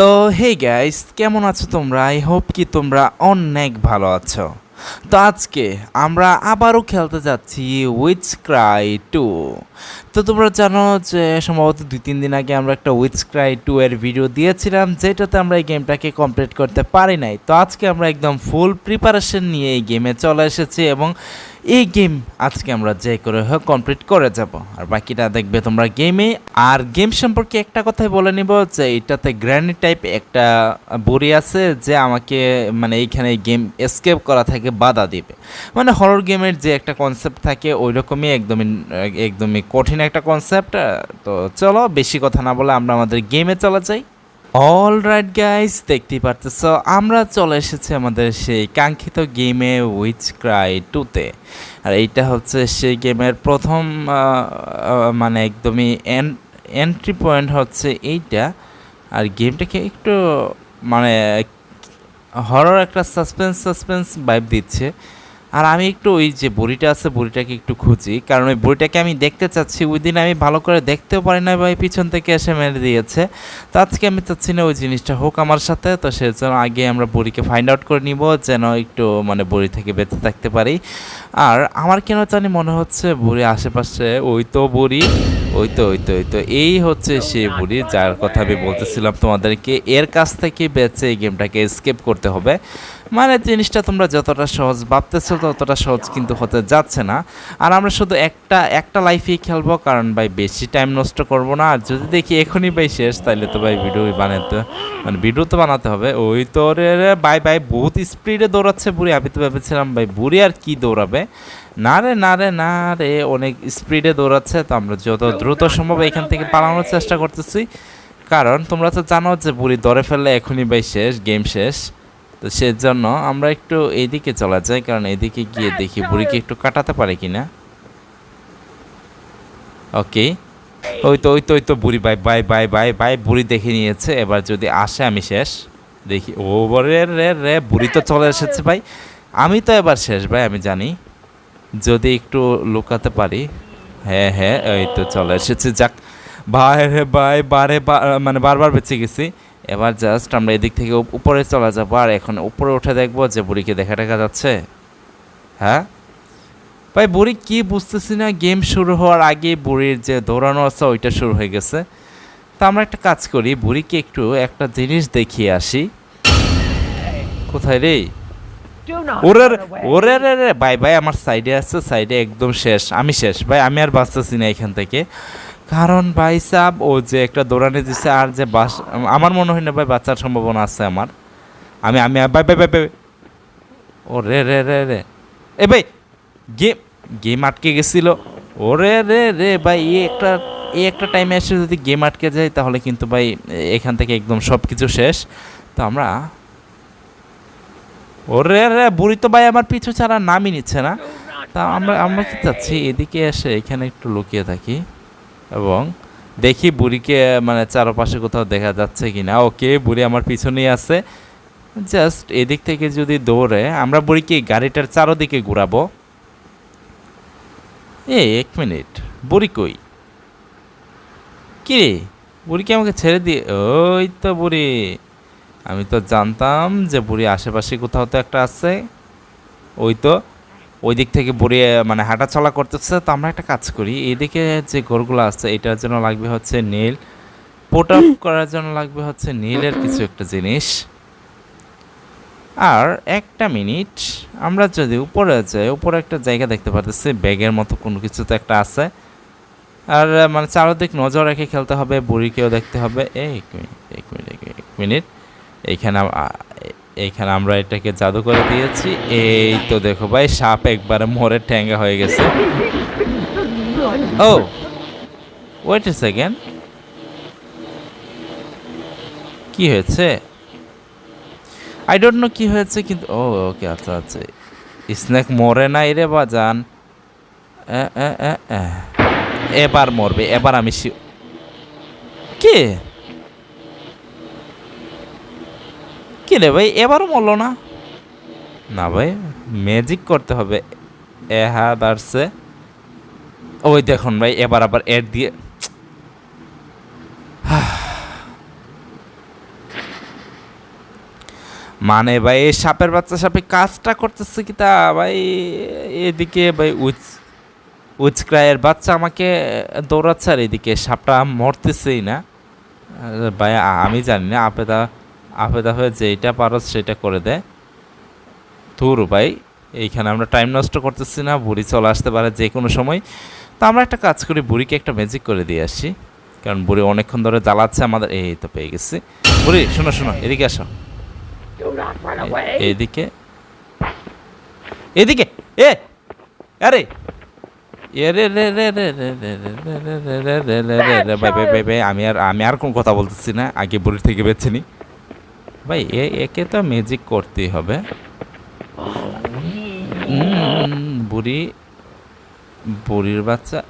তো hey guys কেমন আছো তোমরা? আই হোপ কি তোমরা অনেক ভালো আছো। তো আজকে আমরা আবারও খেলতে যাচ্ছি উইচ ক্রাই টু তো তোমরা জানো যে, সম্ভবত দুই তিন দিন আগে আমরা একটা উইচ ক্রাই টু এর ভিডিও দিয়েছিলাম, যেটাতে আমরা এই গেমটাকে কমপ্লিট করতে পারি নাই। তো আজকে আমরা একদম ফুল প্রিপারেশন নিয়ে এই গেমে চলে এসেছি এবং এই গেম আজকে আমরা যে করে হোক কমপ্লিট করে যাব। আর বাকিটা দেখবে তোমরা গেমে। আর গেম সম্পর্কে একটা কথাই বলে নিব যে এটাতে গ্র্যানি টাইপ একটা বড়ি আছে যে আমাকে মানে এইখানে গেম এসকেপ করা থাকে বাধা দিবে। মানে হরর গেমের যে একটা কনসেপ্ট থাকে ওই রকমই একদমই একদমই কঠিন একটা কনসেপ্ট তো চলো, বেশি কথা না বলে আমরা আমাদের গেমে চলে যাই। অল রাইট গাইস দেখতেই পারতেছো। আমরা চলে এসেছি আমাদের সেই কাঙ্ক্ষিত গেমে উইচ ক্রাই টুতে আর এইটা হচ্ছে সেই গেমের প্রথম মানে একদমই এন্ট্রি পয়েন্ট হচ্ছে এইটা। আর গেমটাকে একটু মানে হরর একটা সাসপেন্স সাসপেন্স ভাইব দিচ্ছে। আর আমি একটু ওই যে বড়িটা আছে, বড়িটাকে একটু খুঁজি। কারণ ওই বড়িটাকে আমি দেখতে চাচ্ছি, ওই দিন আমি ভালো করে দেখতেও পারি না ভাই, পিছন থেকে এসে মেরে দিয়েছে। তো আজকে আমি চাচ্ছি না ওই জিনিসটা হোক আমার সাথে, তো সেজন্য আগে আমরা বড়িকে ফাইন্ড আউট করে নিব, যেন একটু মানে বড়ি থেকে বেঁচে থাকতে পারি। আর আমার কেন জানি মনে হচ্ছে বুড়ি আশেপাশে, ওই তো বুড়ি, ওই তো ওই তো ওই তো, এই হচ্ছে সেই বুড়ি, যার কথা আমি বলতেছিলাম তোমাদেরকে, এর কাছ থেকে বেঁচে এই গেমটাকে স্কেপ করতে হবে। মানে জিনিসটা তোমরা যতটা সহজ ভাবতেছো, ততটা সহজ কিন্তু হতে যাচ্ছে না। আর আমরা শুধু একটা একটা লাইফেই খেলব, কারণ ভাই বেশি টাইম নষ্ট করব না। আর যদি দেখি এখনই ভাই শেষ তাহলে তো ভাই ভিডিও বানাতে মানে ভিডিও তো বানাতে হবে। ওই তো রে বাই বাই বহুত স্পিডে দৌড়াচ্ছে বুড়ি। আমি তো ভেবেছিলাম ভাই বুড়ি আর কি দৌড়াবে। না রে না রে না রে, অনেক স্পিডে দৌড়াচ্ছে। তো আমরা যত দ্রুত সম্ভব এখান থেকে পালানোর চেষ্টা করতেছি। কারণ তোমরা তো জানো যে বুড়ি ধরে ফেললে এখনই ভাই শেষ গেম শেষ। তো সেজন্য আমরা একটু এইদিকে চলা যাই কারণ এদিকে গিয়ে দেখি বুড়িকে একটু কাটাতে পারে কিনা। ওকে। ওই তো ওই তো ওই তো বুড়ি bye bye bye bye bye বুড়ি দেখে নিয়েছে। এবার যদি আসে আমি শেষ। দেখি ও রে রে রে বুড়ি তো চলে এসেছে ভাই। আমি তো এবার শেষ ভাই আমি জানি। যদি একটু লুকাতে পারি। হ্যাঁ হ্যাঁ ওই তো চলে এসেছে। যাক ভাই রে ভাই বারে মানে বারবার বেঁচে গেছি। এবার জাস্ট আমরা এদিক থেকে উপ- উপরে চলে যাব আর এখন উপরে উঠে দেখব যে বুড়িকে দেখা দেখা যাচ্ছে। হ্যাঁ? ভাই বুড়ি কি বুঝতেছি না গেম শুরু হওয়ার আগে বুড়ির যে দৌড়ানো আছে ওইটা শুরু হয়ে গেছে। তা আমরা একটা কাজ করি বুড়িকে একটু একটা জিনিস দেখিয়ে আসি। কোথায় রে? ওরে ওরে রে রে ভাই ভাই আমার সাইডে আছে সাইডে একদম শেষ আমি শেষ। ভাই আমি আর বাঁচতেছি না এখান থেকে। কারণ ভাই সাহ ও যে একটা দৌড়ানি দিছে আর যে বাস, আমার মনে হয় না ভাই বাচ্চার সম্ভাবনা আছে আমার। আমি আমি, ভাই ভাই ভাই ভাই, ও রে রে রে রে। এ ভাই গেম গেম আটকে গেছিল। ওরে রে রে ভাই এই একটা এই একটা টাইমে এসে যদি গেম আটকে যায়, তাহলে কিন্তু ভাই, এখান থেকে একদম সব কিছু শেষ। তো আমরা ওরে রে বুড়ি তো ভাই আমার পিছু ছাড়া নামই নিচ্ছে না। তা আমরা আমরা কি চাচ্ছি? এদিকে এসে এখানে একটু লুকিয়ে থাকি। এবং দেখি বুড়িকে মানে চারপাশে কোথাও দেখা যাচ্ছে কি না ওকে, বুড়ি আমার পিছনেই আছে। জাস্ট এদিক থেকে যদি দৌড়ে, আমরা বুড়িকে গাড়িটার চারোদিকে ঘুরাবো। এ, এক মিনিট, বুড়ি কই? কি রে বুড়িকে আমাকে ছেড়ে দিয়ে, ওই তো বুড়ি। আমি তো জানতাম যে বুড়ি আশেপাশে কোথাও তো একটা আছে। ওই তো ওই দিক থেকে বুড়ি মানে হাঁটা চলা করতেছে। তো আমরা একটা কাজ করি এদিকে যে ঘরগুলো আছে এটার জন্য লাগবে হচ্ছে নীল। পোট অফ করার জন্য লাগবে হচ্ছে নীলের কিছু একটা জিনিস। আর একটা মিনিট আমরা যদি উপরে যাই উপরে একটা জায়গা দেখতে পারতেছি ব্যাগের মতো কোনো কিছু তো একটা আছে। আর মানে চারদিক নজর রেখে খেলতে হবে বুড়িকেও দেখতে হবে। এই এক মিনিট এক মিনিট এক মিনিট, এইখানে এইখানে আমরা এটাকে জাদু করে দিয়েছি। এই তো দেখো ভাই সাপ একবারে মোড়ের ঠ্যাঙ্গা হয়ে গেছে। ও ওয়েট এ সেকেন্ড কি হয়েছে? আই ডোন্ট নো কি হয়েছে কিন্তু ও ওকে আচ্ছা আচ্ছা। স্নেক মরে নাই রে এ, এ। এবার মরবে এবার আমি কে? কি রে ভাই, এবারও মরলো না? না ভাই ম্যাজিক করতে হবে। এ হা দাঁড়ছে ওই দেখুন ভাই, এবার আবার এর দিয়ে মানে ভাই, এই সাপের বাচ্চা সাপে কাজটা করতেছে কি তা ভাই? এদিকে ভাই, উচ উচক্রায়ের বাচ্চা আমাকে দৌড়াচ্ছে আর এদিকে সাপটা মরতেছেই না। ভাই, আমি জানি না আপেদা আপে দাফে যেইটা পারো সেটা করে দে ধুর ভাই এইখানে আমরা টাইম নষ্ট করতেছি না বুড়ি চলে আসতে পারে যে কোনো সময় তো আমরা একটা কাজ করি বুড়িকে একটা ম্যাজিক করে দিয়ে আসি কারণ বুড়ি অনেকক্ষণ ধরে জ্বালাচ্ছে আমাদের এই তো পেয়ে গেছি বুড়ি শোনো শোনো এদিকে আসো এদিকে এদিকে এ আরে আমি আর আমি আর কোন কথা বলতেছি না আগে বুড়ির থেকে বেছে নিই ভাই একে তো ম্যাজিক করতেই হবে। বুড়ি, বুড়ির বাচ্চা।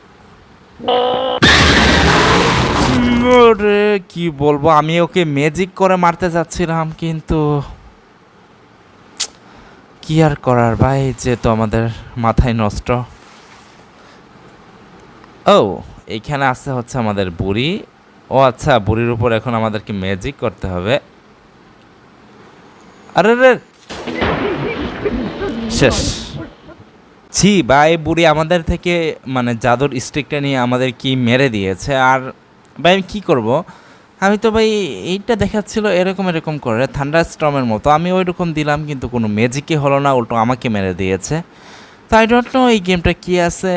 কি বলব, আমি ওকে ম্যাজিক করে মারতে যাচ্ছিলাম, কিন্তু কি আর করার ভাই, যে তো আমাদের মাথায় নষ্ট। ও এইখানে আছে হচ্ছে আমাদের বুড়ি। ও আচ্ছা বুড়ির উপর এখন আমাদেরকে ম্যাজিক করতে হবে। আরে রে শেষ। ছি, ভাই, বুড়ি আমাদের থেকে মানে জাদুর স্টিকটা নিয়ে আমাদের কি মেরে দিয়েছে? আর, ভাই, আমি কী করব? আমি তো, ভাই, এইটা দেখাচ্ছিল এরকম এরকম করে থান্ডার স্ট্রমের মতো। আমি ওই রকম দিলাম, কিন্তু কোনো ম্যাজিকই হলো না, উল্টো আমাকে মেরে দিয়েছে। তো আই ডোন্ট নো এই গেমটা কী আছে।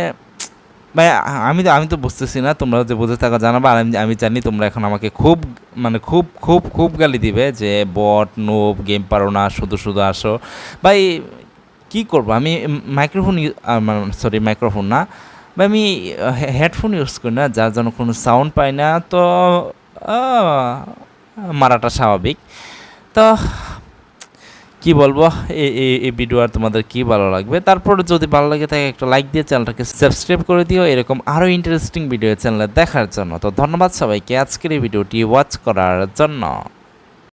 ভাই আমি তো আমি তো বুঝতেছি না, তোমরা যে বুঝে থাকা জানাবা, আর আমি আমি জানি তোমরা এখন আমাকে খুব মানে খুব খুব খুব গালি দিবে যে বট নোব গেম পারো না, শুধু শুধু আসো। ভাই, কি করব? আমি মাইক্রোফোন সরি মাইক্রোফোন না। বা আমি হেডফোন ইউজ করি না, যার জন্য কোনো সাউন্ড পাই না, তো মারাটা স্বাভাবিক। তো কি বলব? এই ভিডিও আর তোমাদের কি ভালো লাগবে? তারপর যদি ভালো লাগে তাকে একটা লাইক দিয়ে চ্যানেলটাকে সাবস্ক্রাইব করে দিও। এরকম আরও ইন্টারেস্টিং ভিডিও চ্যানেলে দেখার জন্য। তো ধন্যবাদ সবাইকে আজকের এই ভিডিওটি ওয়াচ করার জন্য।